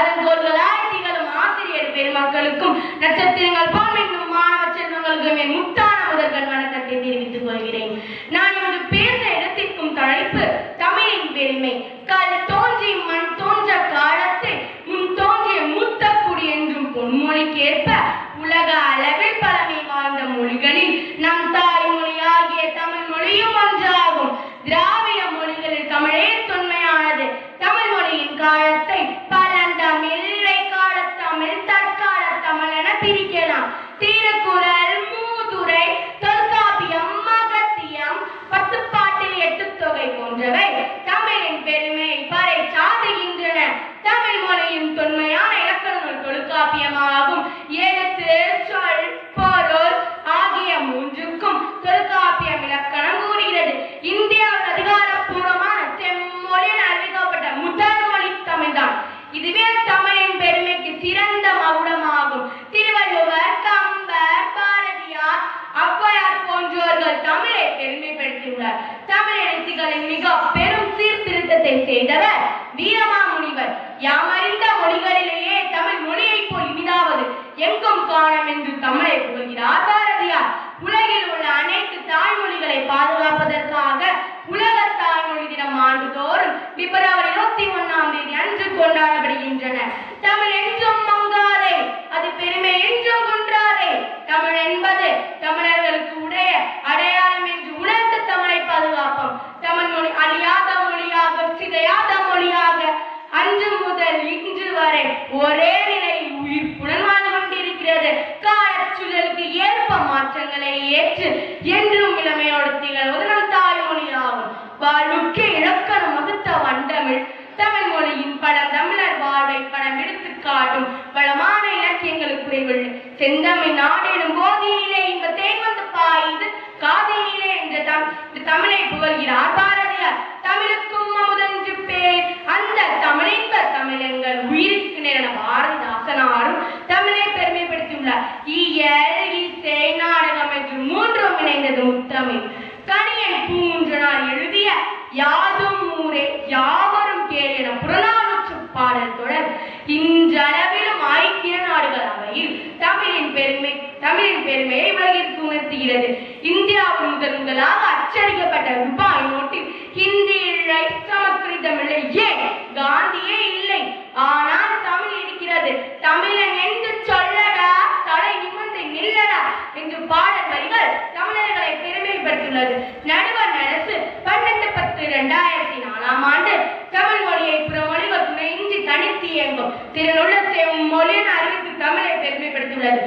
அவர்களுக்கும் திகழும் ஆசிரியர் பெருமக்களுக்கும் நட்சத்திரங்கள் போல் மின்னும் மாணவ செல்வங்களுக்கும் என் முத்தான முதல்கள் வணக்கத்தை தெரிவித்துக் கொள்கிறேன். நான் இங்கு பேச இடத்திற்கும் தலைப்பு தமிழின் பெருமை. தொல்காப்பியமாகும் எழுத்து சொல் பொருள் ஆகிய மூன்றுக்கும் தொல்காப்பியம் இலக்கணம் கூறுகிறது. இந்தியாவில் அதிகாரப்பூர்வமான செம்மொழி என அறிவிக்கப்பட்ட முதல் மொழி தமிழ்தான். இதுவே தமிழின் பெருமைக்கு சிறந்த மகுடமாகும். திருவள்ளுவர் கம்பர் பாரதியார் ஔவையார் போன்றோர்கள் தமிழை பெருமைப்படுத்தியுள்ளார் தமிழ் எழுத்துக்களின் மிக பெரும் சீர்திருத்தத்தை செய்தவர் வீரமாமுனிவர். யாமறிந்த மொழிகளிலேயே தமிழ் மொழியைப் போல் இனிதாவது எங்கும் காணம் என்று தமிழை புகழ்கிறார் பாரதியார் உலகில் உள்ள அனைத்து தாய்மொழிகளை பாதுகாப்பதற்காக உலக தாய்மொழி தினம் ஆண்டுதோறும் பிப்ரவரி இருபத்தி ஒன்னாம் தேதி அன்று கொண்டாடப்படுகின்றன. தமிழ் என்றும் மங்காதே அது பெருமை என்றும் குன்றாதே. தமிழ் என்பது தமிழர்களுக்கு உடைய அடையாளம் என்று உணர்ந்து தமிழை பாதுகாப்போம். தமிழ் மொழி அழியாத மொழியாக சிதையாத மொழியாக அன்று முதல் இன்று வரை ஒரே நிலையில் உயிர்ப்புடன் வாழ்ந்து கொண்டிருக்கிறது. காலச்சூழலுக்கு ஏ மாற்றங்களை ஏற்று என்றும் இளமையோடு திகழ்வது நம் தாய்மொழியாகும். வாழ்வுக்கு இலக்கணம் வகுத்த வண்டமிழ் தமிழ் மொழியின் படம் தமிழர் வாழ்வை படம் எடுத்து காட்டும் வளமான இலக்கியங்களுக்குரியவள் செந்தமிழ் நாடெனும் போதியிலே இந்த தேன் வந்து பாய்ந்து காதினிலே என்று தம் தமிழை புகழ்கிறார். யாதும் ஊரே யாவரும் கேள் என புறநானூற்று பாடல் தொடர் இன்றளவிலும் ஐக்கிய நாடுகள் அவையில் தமிழின் பெருமை தமிழின் பெருமையை உலகிற்கு உணர்த்துகிறது. இந்தியாவில் முதன் முதலாக அச்சடிக்கப்பட்ட ரூபாய் நோட்டில் ஹிந்தி இல்லை சமஸ்கிருதம் இல்லை. ஏன்? காந்தியே இல்லை. ஆனால் தமிழ் இருக்கிறது. தமிழன் திருநுள்ள செய்யும் மொழி அறிவித்து தமிழை பெருமைப்படுத்தியுள்ளது.